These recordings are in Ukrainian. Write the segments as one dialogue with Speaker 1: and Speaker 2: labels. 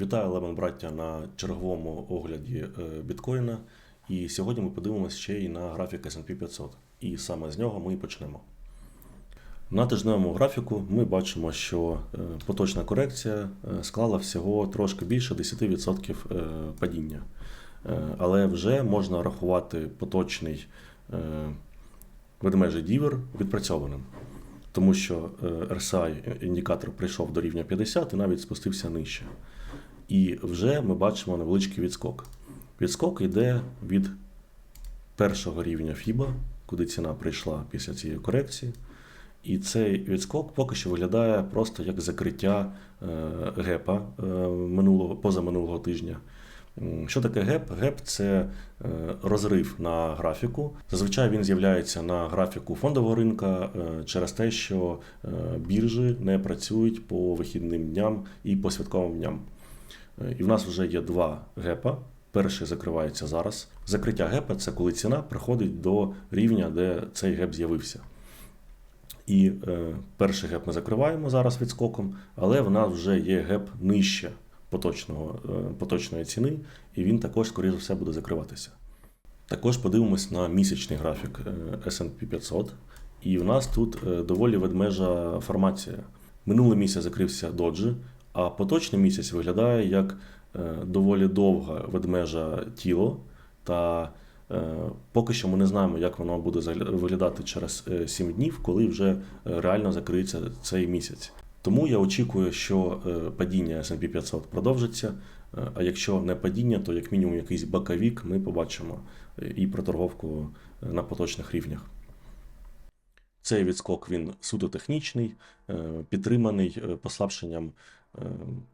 Speaker 1: Вітаю Лемон браття на черговому огляді е, біткоїна. І сьогодні ми подивимося ще й на графік SP 500. І саме з нього ми і почнемо. На тижневому графіку ми бачимо, що е, поточна корекція е, склала всього трошки більше 10% е, падіння. Але вже можна рахувати поточний ведмежий дівер відпрацьованим. Тому що RSI індикатор прийшов до рівня 50 і навіть спустився нижче. І вже ми бачимо невеличкий відскок. Відскок йде від першого рівня FIBA, куди ціна прийшла після цієї корекції. І цей відскок поки що виглядає просто як закриття е, гепа е, минулого, позаминулого тижня. Що таке геп? Геп це е, розрив на графіку. Зазвичай він з'являється на графіку фондового ринка через те, що біржі не працюють по вихідним дням і по святковим дням. Е, І в нас вже є два гепа. Перший закривається зараз. Закриття гепа це коли ціна приходить до рівня, де цей геп з'явився. І е, перший геп ми закриваємо зараз відскоком, але в нас вже є геп нижче поточного, е, поточної ціни, і він також, скоріше за все, буде закриватися. Також подивимось на місячний графік е, S&P 500. І в нас тут е, доволі ведмежа формація. Минулий місяць закрився доджі, а поточний місяць виглядає як е, доволі довга ведмежа тіло. Та е, поки що ми не знаємо, як воно буде виглядати через 7 днів, коли вже е, реально закриється цей місяць. Тому я очікую, що е, падіння S&P 500 продовжиться. е, А якщо не падіння, то як мінімум якийсь боковік ми побачимо е, і проторговку е, на поточних рівнях. Цей відскок він суто технічний, е, підтриманий е, послабшенням е,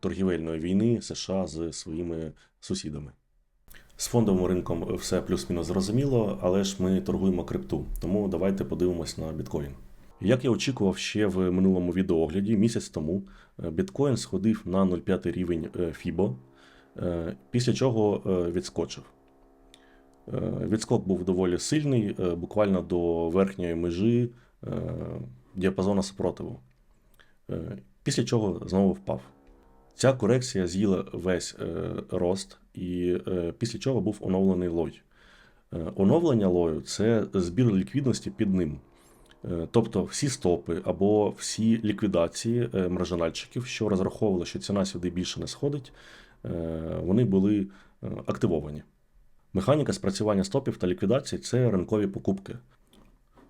Speaker 1: торгівельної війни США з своїми сусідами. З фондовим ринком все плюс-мінус зрозуміло, але ж ми торгуємо крипту, тому давайте подивимось на біткоін. Як я очікував ще в минулому відеоогляді, місяць тому е, біткоін сходив на 0,5 рівень е, FIBO, е, після чого е, відскочив. Е, Відскок був доволі сильний, е, буквально до верхньої межі е, діапазону супротиву. Після чого знову впав. Ця корекція з'їла весь е, рост, і е, після чого був оновлений лой. Е, Оновлення лою це збір ліквідності під ним. Тобто всі стопи або всі ліквідації маржинальчиків, що розраховували, що ціна сюди більше не сходить, вони були активовані. Механіка спрацювання стопів та ліквідацій це ринкові покупки.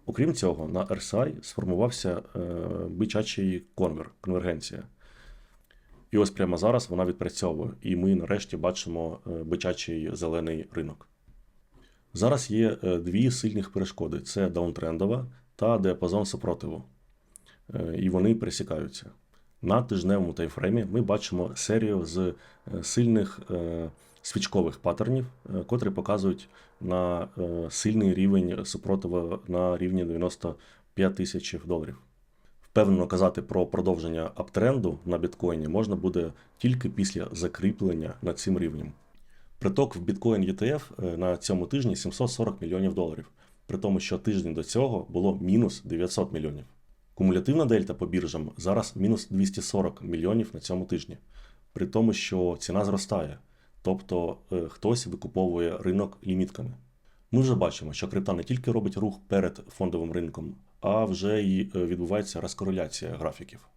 Speaker 1: Окрім цього, на RSI сформувався е, бичачий конвер, конвергенція. І ось прямо зараз вона відпрацьовує, і ми нарешті бачимо е, бичачий зелений ринок. Зараз є е, дві сильних перешкоди: це даунтрендова та діапазон супротиву. І вони пересікаються. На тижневому таймфреймі ми бачимо серію з сильних свічкових паттернів, е, котрі показують на е, сильний рівень супротиву на рівні 95 тисяч доларів. Впевнено казати про продовження аптренду на біткоїні можна буде тільки після закріплення над цим рівнем. Приток в біткоін ETF е, на цьому тижні 740 мільйонів доларів, при тому, що тиждень до цього було мінус 900 мільйонів. Кумулятивна дельта по біржам зараз мінус 240 мільйонів на цьому тижні, при тому, що ціна зростає, тобто е, хтось викуповує ринок лімітками. Ми вже бачимо, що крипта не тільки робить рух перед фондовим ринком, а вже й е, відбувається розкореляція графіків.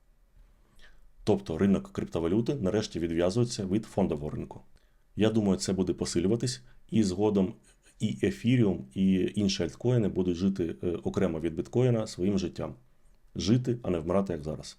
Speaker 1: Тобто ринок криптовалюти нарешті відв'язується від фондового ринку. Я думаю, це буде посилюватись, і згодом і Ефіріум, і інші альткоїни будуть жити е, окремо від біткоїна своїм життям. Жити, а не вмирати як зараз.